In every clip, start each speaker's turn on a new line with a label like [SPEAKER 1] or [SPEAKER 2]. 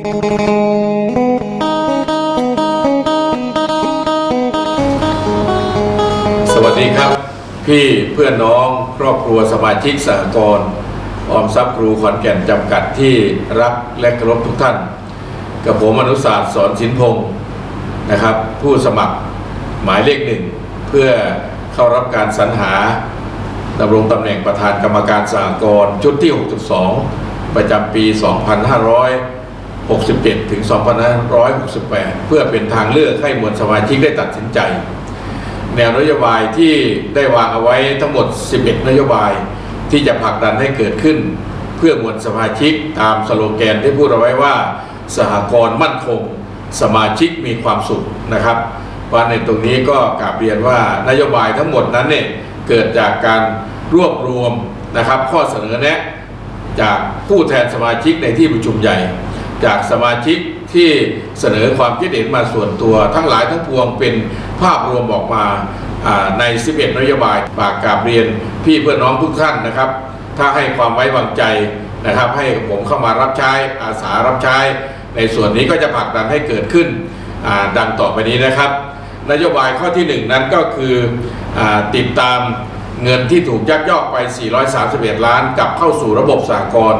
[SPEAKER 1] สวัสดีครับ พี่เพื่อนน้องครอบครัวสมาชิกสหกรณ์ออมทรัพย์ครูขอนแก่นจำกัดที่รักและเคารพทุกท่าน กับผมอนุศาสตร์สอนสินพงศ์นะครับ ผู้สมัครหมายเลขหนึ่ง เพื่อเข้ารับการสรรหาดำรงตำแหน่งประธานกรรมการสหกรณ์ชุดที่ 62 ประจำปี 2567 ถึง 2568 เพื่อเป็นทางเลือกให้มวลสมาชิกได้ตัดสินใจ แนวนโยบายที่ได้วางเอาไว้ทั้งหมด 11 นโยบายที่จะผลักดันให้เกิดขึ้น เพื่อมวลสมาชิกตามสโลแกนที่พูดเอาไว้ว่า สหกรณ์มั่นคง สมาชิกมีความสุขนะครับว่าในตรงนี้ก็กราบเรียนว่านโยบายทั้งหมดนั้นเนี่ยเกิดจากการรวบรวมนะครับ ข้อเสนอแนะจากผู้แทนสมาชิกในที่ประชุมใหญ่ จากสมาชิกที่เสนอความคิดเห็นมาส่วนตัว ทั้งหลายทั้งปวงเป็นภาพรวมออกมาใน 11 นโยบายฝากกราบเรียนพี่เพื่อนน้องทุกท่านนะครับ ถ้าให้ความไว้วางใจนะครับ ให้ผมเข้ามารับใช้อาสารับใช้ ในส่วนนี้ก็จะผลักดันให้เกิดขึ้นดังต่อไปนี้นะครับ นโยบายข้อที่หนึ่งนั้นก็คืออติดตาม เงินที่ถูกยักยอกไป 431 ล้านกลับเข้าสู่ระบบสากล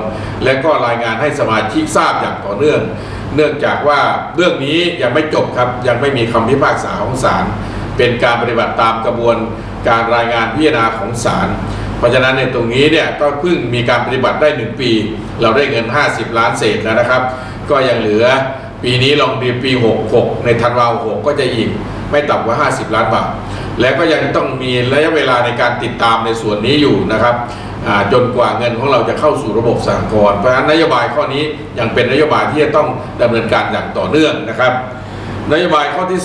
[SPEAKER 1] และก็รายงานให้สมาชิกทราบอย่างต่อเนื่อง เนื่องจากว่าเรื่องนี้ยังไม่จบครับยังไม่มีคำพิพากษาของศาลเป็นการปฏิบัติตามกระบวนการรายงานพิจารณาของศาลเพราะฉะนั้นในตรงนี้เนี่ยก็เพิ่งมีการปฏิบัติได้ 1 ปี เราได้เงิน 50 ล้านเศษแล้วนะครับ ก็ยังเหลือปีนี้ลองดีปี 66 ในธันวาคมก็จะอีกไม่ต่ำกว่า 50 ล้านบาท และก็ยังต้องมีระยะเวลาในการติดตามในส่วนนี้อยู่นะครับจนกว่าเงินของเราจะเข้าสู่ระบบสหกรณ์เพราะฉะนั้นนโยบายข้อนี้ยังเป็นนโยบายที่จะต้องดำเนินการอย่างต่อเนื่องนะครับ นโยบายข้อที่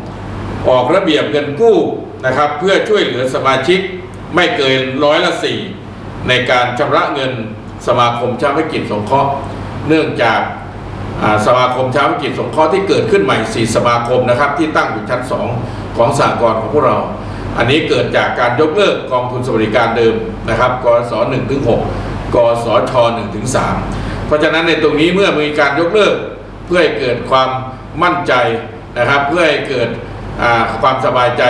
[SPEAKER 1] 2 ออกระเบียบเงินกู้นะครับ เพื่อช่วยเหลือสมาชิกไม่เกินร้อยละสี่ในการชำระเงินสมาคมชาติกิจสงเคราะห์เนื่องจาก สมาคมชาติกิจสงเคราะห์ที่เกิดขึ้นใหม่ 4 สมาคมนะครับ ที่ตั้งอยู่ชั้น 2 ของสหกรณ์ของพวกเรา อันนี้เกิดจากการยกเลิกกองทุนสวัสดิการเดิมนะครับกส1ถึง6กสช1ถึง3เพราะฉะนั้นในตรงนี้เมื่อมีการยกเลิก เพื่อให้เกิดความมั่นใจนะครับ เพื่อให้เกิดความสบายใจ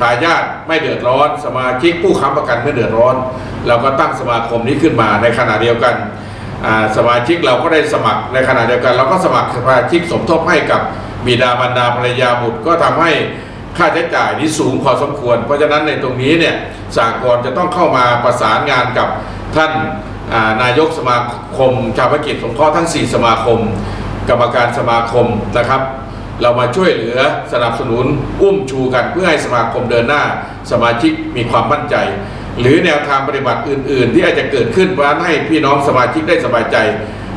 [SPEAKER 1] ทายาทไม่เดือดร้อน สมาชิกผู้ค้ำประกันไม่เดือดร้อน เราก็ตั้งสมาคมนี้ขึ้นมาในขณะเดียวกัน สมาชิกเราก็ได้สมัครในขณะเดียวกัน เราก็สมัครสมาชิกสมทบให้กับบิดามารดาภรรยาบุตรก็ทำให้ค่าใช้จ่ายนี้สูงพอสมควร เพราะฉะนั้นในตรงนี้เนี่ยสากลจะต้องเข้ามาประสานงานกับท่านานายกสมาคมชาวกิจสงเคราะห์ทั้ง 4 สมาคม กรรมการสมาคมนะครับ เรามาช่วยเหลือสนับสนุนอุ้มชูกันเพื่อให้สมาคมเดินหน้า สมาชิกมีความมั่นใจ หรือแนวทางปฏิบัติอื่น ๆ ที่อาจจะเกิดขึ้นเพราะนั้นให้พี่น้องสมาชิกได้สบายใจ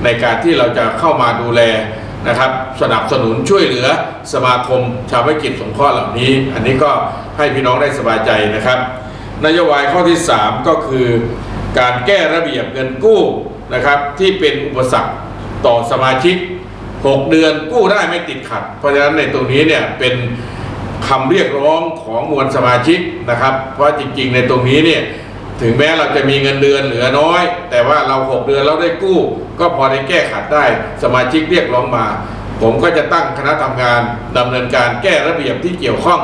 [SPEAKER 1] ในการที่เราจะเข้ามาดูแลนะครับ สนับสนุนช่วยเหลือสมาคมชาวธุรกิจสงเคราะห์เหล่านี้ อันนี้ก็ให้พี่น้องได้สบายใจนะครับ นโยบายข้อที่ 3 ก็คือการแก้ระเบียบเงินกู้นะครับ ที่เป็นอุปสรรคต่อสมาชิก 6 เดือนกู้ได้ไม่ติดขัด เพราะฉะนั้นในตรงนี้เนี่ยเป็น คำเรียกร้องของมวลสมาชิกนะครับ เพราะจริง ๆ ในตรงนี้เนี่ยถึงแม้เราจะมีเงินเดือนเหลือน้อย แต่ว่าเรา 6 เดือนเราได้กู้ ก็พอได้แก้ขัดได้สมาชิกเรียกร้องมา ผมก็จะตั้งคณะทำงานดำเนินการแก้ระเบียบที่เกี่ยวข้อง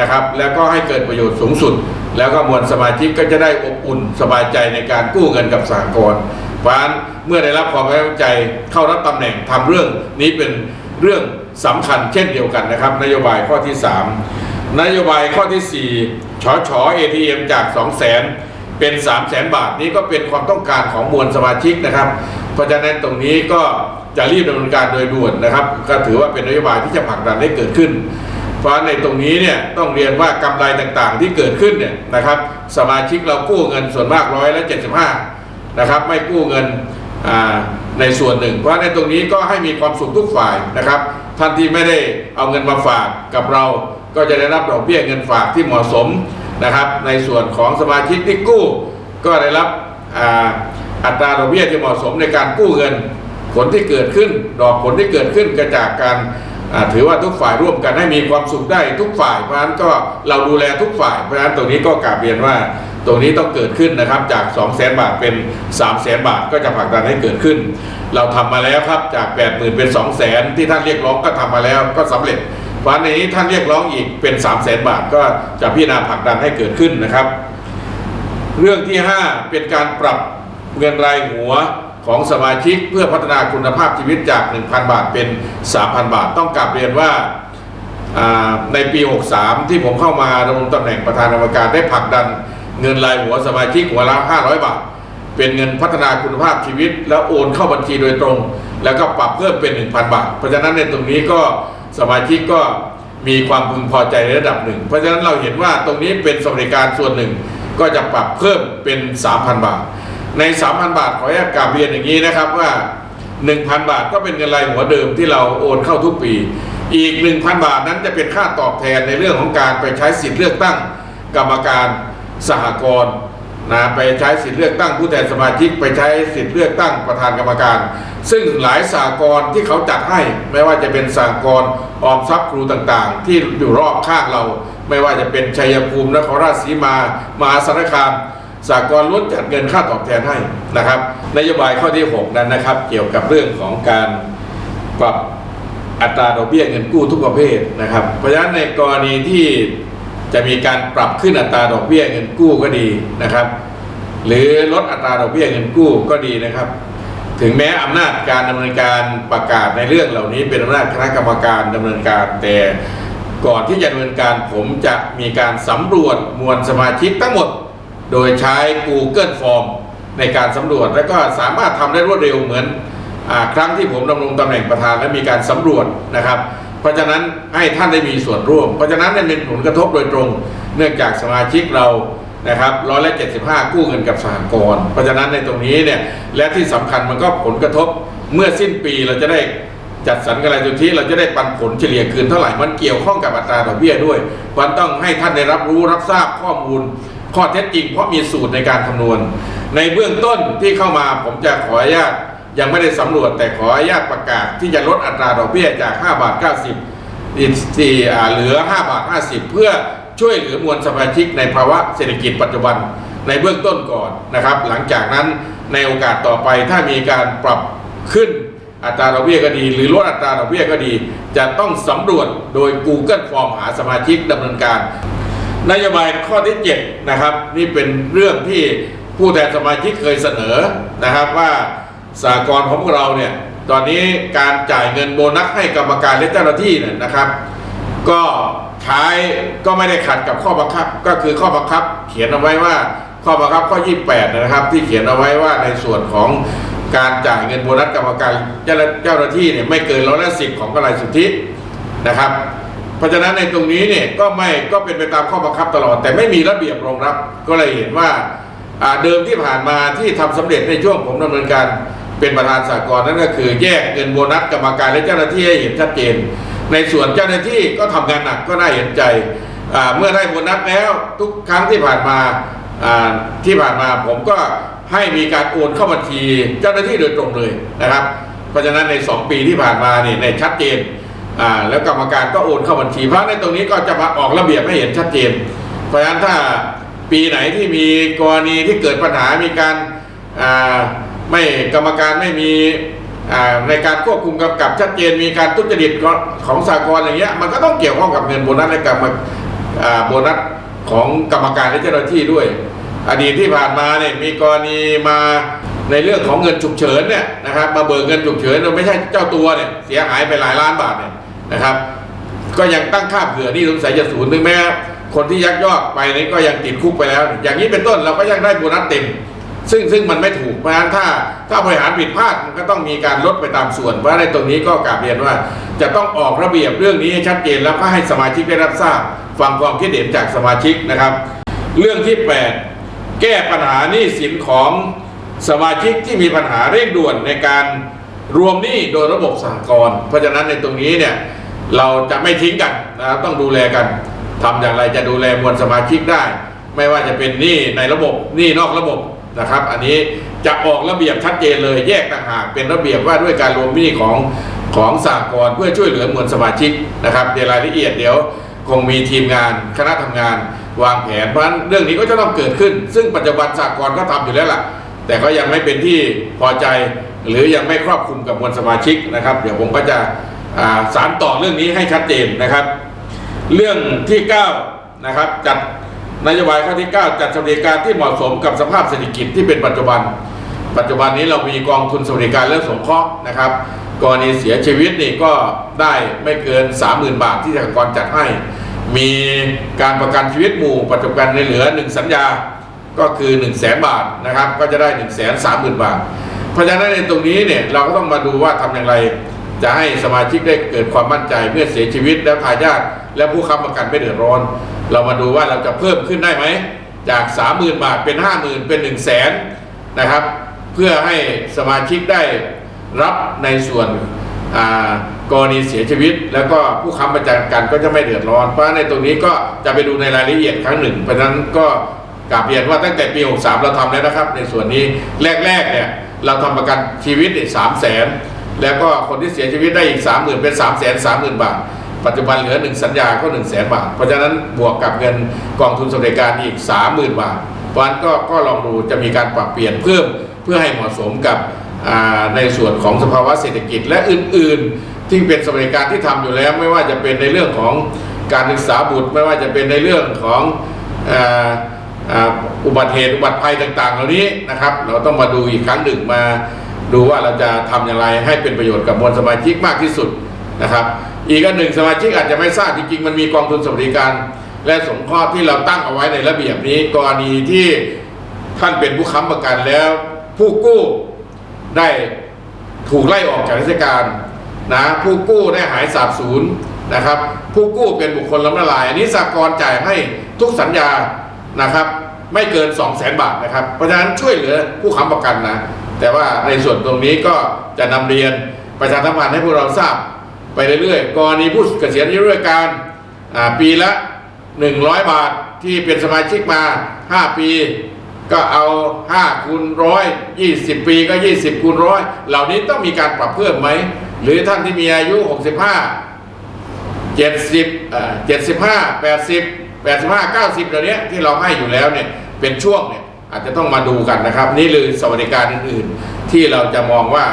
[SPEAKER 1] นะครับ แล้วก็ให้เกิดประโยชน์สูงสุด แล้วก็มวลสมาชิกก็จะได้อบอุ่นสบายใจในการกู้เงินกับสหกรณ์เพราะนั้นเมื่อได้รับความไว้วางใจเข้ารับตำแหน่งทำเรื่องนี้เป็นเรื่อง สำคัญเช่นเดียวกันนะครับ นโยบายข้อที่ 3 นโยบายข้อที่ 4ชอชอ ATM จาก 2 0 0 0 0 0 เป็น 3 0 0 0 0 0 บาทนี้ก็เป็นความต้องการของมวลสมาชิกนะครับ เพราะฉะนั้นตรงนี้ก็จะรีบดำเนินการโดยด่วนนะครับ ก็ถือว่าเป็นนโยบายที่จะผลักดันให้เกิดขึ้น เพราะในตรงนี้เนี่ยต้องเรียนว่ากำไรต่างๆ ที่เกิดขึ้นเนี่ยนะครับ สมาชิกเรากู้เงินส่วนมากร้อยละเจ็ดสิบห้านะครับไม่กู้เงิน ในส่วนหนึ่ง เพราะในตรงนี้ก็ให้มีความสุขทุกฝ่ายนะครับ ท่านที่ไม่ได้เอาเงินมาฝากกับเรา ก็จะได้รับดอกเบี้ยเงินฝากที่เหมาะสมนะครับ ในส่วนของสมาชิกที่กู้ ก็ได้รับอัตราดอกเบี้ยที่เหมาะสมในการกู้เงิน ผลที่เกิดขึ้น ดอกผลที่เกิดขึ้นก็จากการถือว่าทุกฝ่ายร่วมกันให้มีความสุขได้ทุกฝ่าย เพราะฉะนั้นก็เราดูแลทุกฝ่าย เพราะฉะนั้นตรงนี้ก็กราบเรียนว่า ตรงนี้ต้องเกิดขึ้นนะครับจาก 2 0 0แสนบาทเป็น 3 0 0แสนบาทก็จะผลักดันให้เกิดขึ้น เราทำมาแล้วครับจาก 8 0,000 เป็น 2 0 0แสนที่ท่านเรียกร้องก็ทำมาแล้วก็สำเร็จวันนี้ท่านเรียกร้องอีกเป็น 3 0 0แสนบาทก็จะพิจารณาผลักดันให้เกิดขึ้นนะครับ เรื่องที่ 5 เป็นการปรับเงินรายหัวของสมาชิกเพื่อพัฒนาคุณภาพชีวิตจาก 1,000 บาทเป็น 3,000 บาท ต้องกลับเรียนว่าอ่าในปี 63 ที่ผมเข้ามาดำรงตำแหน่งประธานกรรมการได้ผลักดัน เงินรายหัวสมาชิกหัวละ 500 บาท เป็นเงินพัฒนาคุณภาพชีวิต แล้วโอนเข้าบัญชีโดยตรง แล้วก็ปรับเพิ่มเป็น 1,000 บาท เพราะฉะนั้นในตรงนี้ก็สมาชิกก็มีความพึงพอใจในระดับหนึ่ง เพราะฉะนั้นเราเห็นว่าตรงนี้เป็นสวัสดิการส่วนหนึ่ง ก็จะปรับเพิ่มเป็น 3,000 บาท ใน 3,000 บาทขออนุญาตกราบเรียนอย่างนี้นะครับว่า 1,000 บาทก็เป็นเงินรายหัวเดิมที่เราโอนเข้าทุกปี อีก 1,000 บาทนั้นจะเป็นค่าตอบแทนในเรื่องของการไปใช้สิทธิ์เลือกตั้งกรรมการ สหกรณ์นะไปใช้สิทธิเลือกตั้งผู้แทนสมาชิกไปใช้สิทธิเลือกตั้งประธานกรรมการ ซึ่งหลายสหกรณ์ที่เขาจัดให้ ไม่ว่าจะเป็นสหกรณ์ออมทรัพย์ครูต่างๆ ที่อยู่รอบข้างเรา ไม่ว่าจะเป็นชัยภูมินครราชสีมา มหาสารคามสากลล้วนจัดเงินค่าตอบแทนให้นะครับนโยบายข้อที่ 6 นั้นนะครับ เกี่ยวกับเรื่องของการปรับอัตราดอกเบี้ยเงินกู้ทุกประเภทนะครับ เพราะฉะนั้นในกรณีที่ จะมีการปรับขึ้นอัตราดอกเบี้ยเงินกู้ก็ดีนะครับ หรือลดอัตราดอกเบี้ยเงินกู้ก็ดีนะครับ ถึงแม้อำนาจการดำเนินการประกาศในเรื่องเหล่านี้ เป็นอำนาจคณะกรรมการดำเนินการแต่ก่อนที่จะดำเนินการผมจะมีการสำรวจมวลสมาชิกทั้งหมด โดยใช้ Google Form ในการสำรวจและก็สามารถทำได้รวดเร็วเหมือนอครั้งที่ผมดำรงตำแหน่งประธานและมีการสำรวจนะครับ เพราะฉะนั้นให้ท่านได้มีส่วนร่วม เพราะฉะนั้นเนี่ยเป็นผลกระทบโดยตรง เนื่องจากสมาชิกเรานะครับร้อยละเจ็ดสิบห้ากู้เงินกับสหกรณ์เพราะฉะนั้นในตรงนี้เนี่ยและที่สำคัญมันก็ผลกระทบเมื่อสิ้นปีเราจะได้จัดสรรกำไรสุทธิเราจะได้ปันผลเฉลี่ยคืนเท่าไหร่มันเกี่ยวข้องกับอัตราดอกเบี้ยด้วยมันต้องให้ท่านได้รับรู้รับทราบข้อมูล ข้อเท็จจริง เพราะมีสูตรในการคำนวณ ในเบื้องต้นที่เข้ามาผมจะขออนุญาต ยังไม่ได้สำรวจแต่ขออนุญาตประกาศที่จะลดอัตราดอกเบี้ยจาก 5 บาท 90อีกสี่อาเหลือ 5 บาท 50 เพื่อช่วยเหลือมวลสมาชิกในภาวะเศรษฐกิจปัจจุบันในเบื้องต้นก่อนนะครับ หลังจากนั้นในโอกาสต่อไปถ้ามีการปรับขึ้นอัตราดอกเบี้ยก็ดี หรือลดอัตราดอกเบี้ยก็ดี จะต้องสำรวจโดย Google Form หาสมาชิกดำเนินการนโยบายข้อที่7นะครับนี่เป็นเรื่องที่ผู้แทนสมาชิกเคยเสนอนะครับว่า สากลของพวกเราเนี่ยตอนนี้การจ่ายเงินโบนัสให้กรรมการและเจ้าหน้าที่เนี่ยนะครับ ก็ใช้ก็ไม่ได้ขัดกับข้อบังคับ ก็คือข้อบังคับ เขียนเอาไว้ว่าข้อบังคับข้อ 28 นะครับ ที่เขียนเอาไว้ว่าในส่วนของการจ่ายเงินโบนัสกรรมการเจ้าเจ้าหน้าที่เนี่ยไม่เกินร้อยละสิบของกำไรสุทธินะครับ เพราะฉะนั้นในตรงนี้เนี่ยก็ไม่ก็เป็นไปตามข้อบังคับตลอด แต่ไม่มีระเบียบรองรับ ก็เลยเห็นว่าอ่าเดิมที่ผ่านมาที่ทำสำเร็จในช่วงผมดำเนินการ เป็นประธานสากลนั่นก็คือ แยกเงินโบนัสกรรมการและเจ้าหน้าที่ให้เห็นชัดเจน ในส่วนเจ้าหน้าที่ก็ทำงานหนักก็น่าเห็นใจเมื่อได้โบนัสแล้วทุกครั้งที่ผ่านมาที่ผ่านมาผมก็ให้มีการโอนเข้าบัญชีเจ้าหน้าที่โดยตรงเลยนะครับ เพราะฉะนั้นใน 2 ปีที่ผ่านมาเนี่ยในชัดเจนแล้วกรรมการก็โอนเข้าบัญชีเพราะในตรงนี้ก็จะมาออกระเบียบให้เห็นชัดเจน เพราะฉะนั้นถ้าปีไหนที่มีกรณีที่เกิดปัญหามีการอ่า ไม่กรรมการไม่มีในการควบคุมกำกับชัดเจนมีการทุจริตของสากลอย่างเงี้ยมันก็ต้องเกี่ยวข้องกับเงินโบนัสและกรรมโบนัสของกรรมการและเจ้าหน้าที่ด้วย อดีตที่ผ่านมาเนี่ยมีกรณีมาในเรื่องของเงินฉุกเฉินเนี่ยนะครับมาเบิกเงินฉุกเฉินโดยไม่ใช่เจ้าตัวเนี่ยเสียหายไปหลายล้านบาทเนี่ยนะครับ ก็ยังตั้งค่าเผื่อนี่สงสัยจะศูนย์ถึงแม้คนที่ยักยอกไปนี่ก็ยังติดคุกไปแล้ว อย่างนี้เป็นต้นเราก็ยังได้โบนัสเต็ม ซึ่งซึ่งมันไม่ถูกเพราะฉะนั้นถ้าถ้าบริหารผิดพลาดมันก็ต้องมีการลดไปตามส่วนเพราะในตรงนี้ก็กราบเรียนว่า จะต้องออกระเบียบเรื่องนี้ให้ชัดเจนแล้วก็ให้สมาชิกได้รับทราบฟังความคิดเห็นจากสมาชิกนะครับ เรื่องที่ 8 แก้ปัญหาหนี้สินของสมาชิกที่มีปัญหาเร่งด่วนในการรวมหนี้โดยระบบสหกรณ์เพราะฉะนั้นในตรงนี้เนี่ยเราจะไม่ทิ้งกันนะครับต้องดูแลกันทำอย่างไรจะดูแลมวลสมาชิกได้ ไม่ว่าจะเป็นหนี้ในระบบหนี้นอกระบบ นะครับ อันนี้จะออกระเบียบชัดเจนเลยแยกต่างหากเป็นระเบียบว่าด้วยการรวมหนี้ของของสหกรณ์เพื่อช่วยเหลือมวลสมาชิกนะครับในรายละเอียดเดี๋ยวคงมีทีมงานคณะทำงานวางแผนเพราะฉะนั้นเรื่องนี้ก็จะต้องเกิดขึ้น ซึ่งปัจจุบันสากลก็ทำอยู่แล้วล่ะ แต่ก็ยังไม่เป็นที่พอใจหรือยังไม่ครอบคลุมกับมวลสมาชิกนะครับ เดี๋ยวผมก็จะสารต่อเรื่องนี้ให้ชัดเจนนะครับ เรื่องที่9นะครับจัด นโยบายข้อที่ 9 จัดสวัสดิการที่เหมาะสมกับสภาพเศรษฐกิจที่เป็นปัจจุบัน ปัจจุบันนี้เรามีกองทุนสวัสดิการและสงเคราะห์นะครับกรณีเสียชีวิตนี่ก็ได้ไม่เกิน 30,000 บาทที่สหกรณ์จัดให้ มีการประกันชีวิตหมู่ปัจจุบันในเหลือ 1 สัญญาก็คือ 1 0 0 0 0แบาทนะครับก็จะได้ 1 3 0 0 0 0 บาท เพราะฉะนั้นในตรงนี้เนี่ยเราก็ต้องมาดูว่าทำอย่างไร จะให้สมาชิกได้เกิดความมั่นใจเมื่อเสียชีวิตแล้วทายาทและผู้ค้ำประกันไม่เดือดร้อน เรามาดูว่าเราจะเพิ่มขึ้นได้ไหมจาก 30,000 บาทเป็น 50,000 เป็น 1 0 0 0 0แสนนะครับ เพื่อให้สมาชิกได้รับในส่วนกรณีเสียชีวิต แล้วก็ผู้ค้ำประกันก็จะไม่เดือดร้อน เพราะในตรงนี้ก็จะไปดูในรายละเอียดครั้งหนึ่ง เพราะฉะนั้นก็กลับเรียนว่าตั้งแต่ปี 63 เราทำแล้วนะครับ ในส่วนนี้แรกๆเนี่ยเราทำประกันชีวิตอีกสามแสนแล้วก็คนที่เสียชีวิตได้อีก 30,000 เป็น 3 3 0 0 0 0 บาท ปัจจุบันเหลือ 1 สัญญาก็1 0 0 0 0แสนบาท เพราะฉะนั้นบวกกับเงินกองทุนสวัสดิการอีก 30,000 บาทเพราะนั้นก็ก็ลองดูจะมีการปรับเปลี่ยนเพิ่มเพื่อให้เหมาะสมกับในส่วนของสภาวะเศรษฐกิจและอื่น ๆ ที่เป็นสวัสดิการที่ทำอยู่แล้ว ไม่ว่าจะเป็นในเรื่องของการศึกษาบุตร ไม่ว่าจะเป็นในเรื่องของอุบัติเหตุอุบัติภัยต่าง ๆ เหล่านี้นะครับ เราต้องมาดูอีกครั้งหนึ่งมาดูว่าเราจะทำอย่างไรให้เป็นประโยชน์กับมวลสมาชิกมากที่สุดนะครับ อีกอันหนึ่งสมาชิกอาจจะไม่ทราบจริงๆมันมีกองทุนสวัสดิการ และสงเคราะห์ที่เราตั้งเอาไว้ในระเบียบนี้กรณีที่ท่านเป็นผู้ค้ำประกันแล้ว ผู้กู้ได้ถูกไล่ออกจากราชการนะผู้กู้ได้หายสาบสูญนะครับ ผู้กู้เป็นบุคคลล้มละลาย อันนี้สากลจ่ายให้ทุกสัญญานะครับ ไม่เกิน 2 0 0 0 0 0บาทนะครับ เพราะฉะนั้นช่วยเหลือผู้ค้ำประกันนะ แต่ว่าในส่วนตรงนี้ก็จะนำเรียนประชาสัมพันธ์ให้พวกเราทราบ ไปเรื่อยๆกรณีผู้เกษียณอายุราชการปีละ 100 บาทที่เป็นสมาชิกมา 5 ปี ก็เอา 5 คูณร้อย20 ปีก็ 20 คูณร้อยเหล่านี้ต้องมีการปรับเพิ่มไหม หรือท่านที่มีอายุ 65เจ็ดสิบเจ็ดสิบห้าแปดสิบแปดสิบห้าเก้าสิบเหล่านี้ที่เราให้อยู่แล้วเนี่ยเป็นช่วงเนี่ยอาจจะต้องมาดูกันนะครับ นี่เลยสวัสดิการอื่นๆ ที่เราจะมองว่า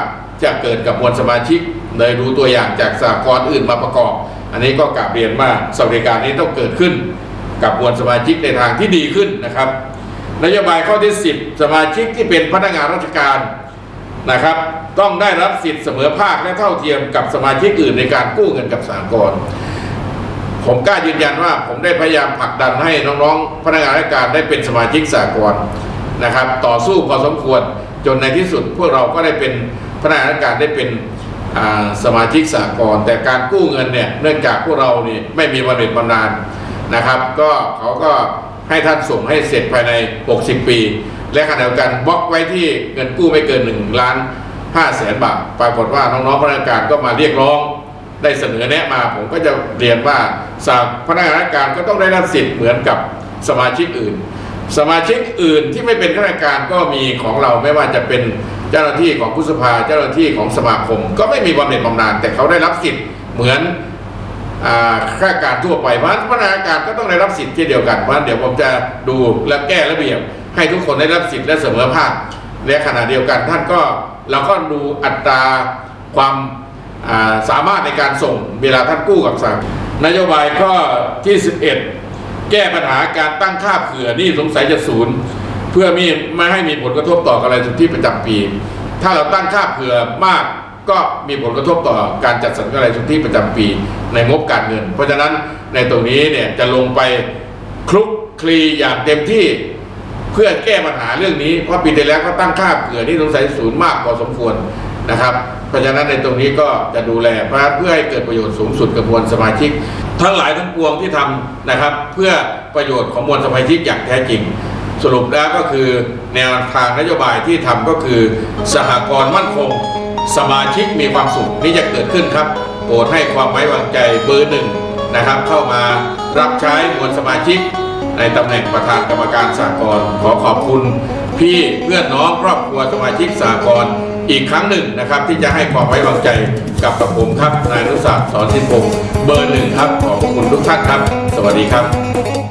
[SPEAKER 1] จะเกิดกับมวลสมาชิก เลยดูตัวอย่างจากสหกรณ์อื่นมาประกอบ อันนี้ก็กลับเรียนว่าสวัสดิการนี้ต้องเกิดขึ้น กับมวลสมาชิกในทางที่ดีขึ้นนะครับนโยบายข้อที่ 10 สมาชิกที่เป็นพนักงานราชการนะครับ ต้องได้รับสิทธิ์เสมอภาคและเท่าเทียมกับสมาชิกอื่นในการกู้เงินกับสหกรณ์ผมกล้ายืนยันว่าผมได้พยายามผลักดันให้น้องๆ พนักงานราชการได้เป็นสมาชิกสหกรณ์นะครับ ต่อสู้พอสมควรจนในที่สุดพวกเราก็ได้เป็นพนักงานราชการได้เป็น สมาชิกสหกรณ์แต่การกู้เงินเนี่ยเนื่องจากพวกเรานี่ไม่มีบำเหน็จบำนาญนะครับ ก็เขาก็ให้ท่านส่งให้เสร็จภายใน 60 ปี และขณะเดียวกันบล็อกไว้ที่เงินกู้ไม่เกิน1ล้าน5แสนบาทปรากฏว่าน้องๆพนักงานก็มาเรียกร้องได้เสนอแนะมาผมก็จะเรียนว่าสาพนักงานราชการก็ต้องได้รับสิทธิ์เหมือนกับสมาชิกอื่น สมาชิกอื่นที่ไม่เป็นข้าราชการก็มีของเราไม่ว่าจะเป็น เจ้าหน้าที่ของผู้สภาเจ้าหน้าที่ของสมาคม ก็ไม่มีบำเหน็จบำนาญแต่เขาได้รับสิทธิ์เหมือนข้าราชการทั่วไปเพราะฉะนั้นพนักงานการก็ต้องได้รับสิทธิ์เช่นเดียวกันเพราะนั้นเดี๋ยวผมจะดูและแก้ระเบียบ ให้ทุกคนได้รับสิทธิ์และเสมอภาคและขณะเดียวกันท่านก็เราก็ดูอัตราความาสามารถในการส่งเวลาท่านกู้กับสั่งนโยบายข้อที่ 11 แก้ปัญหาการตั้งค่าเผื่อนี่สงสัยจะศูนย์ เพื่อมีไม่ให้มีผลกระทบต่อกำไรสุทธิประจำปี ถ้าเราตั้งค่าเผื่อมากก็มีผลกระทบต่อการจัดสรรกำไรสุทธิประจำปี ในงบการเงิน เพราะฉะนั้นในตรงนี้เนี่ยจะลงไปคลุกคลีอย่างเต็มที่เพื่อแก้ปัญหาเรื่องนี้ เพราะปีที่แล้วก็ตั้งค่าเผื่อที่สงสัยศูนย์มากพอสมควรนะครับ เพราะฉะนั้นในตรงนี้ก็จะดูแลเพื่อให้เกิดประโยชน์สูงสุดกับมวลสมาชิก ทั้งหลายทั้งปวงที่ทำนะครับ เพื่อประโยชน์ของมวลสมาชิกอย่างแท้จริง สรุปแล้วก็คือแนวทางนโยบายที่ทำก็คือ สหกรณ์มั่นคง สมาชิกมีความสุขนี่จะเกิดขึ้นครับโปรดให้ความไว้วางใจเบอร์หนึ่งนะครับ เข้ามารับใช้มวลสมาชิก ในตำแหน่งประธานกรรมการสากลขอขอบคุณ พี่เพื่อนน้องครอบครัวสมาชิกสากลอีกครั้งหนึ่งนะครับ ที่จะให้ความไว้วางใจกับกับผมครับนายอนุสาสสอนสินพงศ์เบอร์หนึ่งครับขอบคุณทุกท่านครับ สวัสดีครับ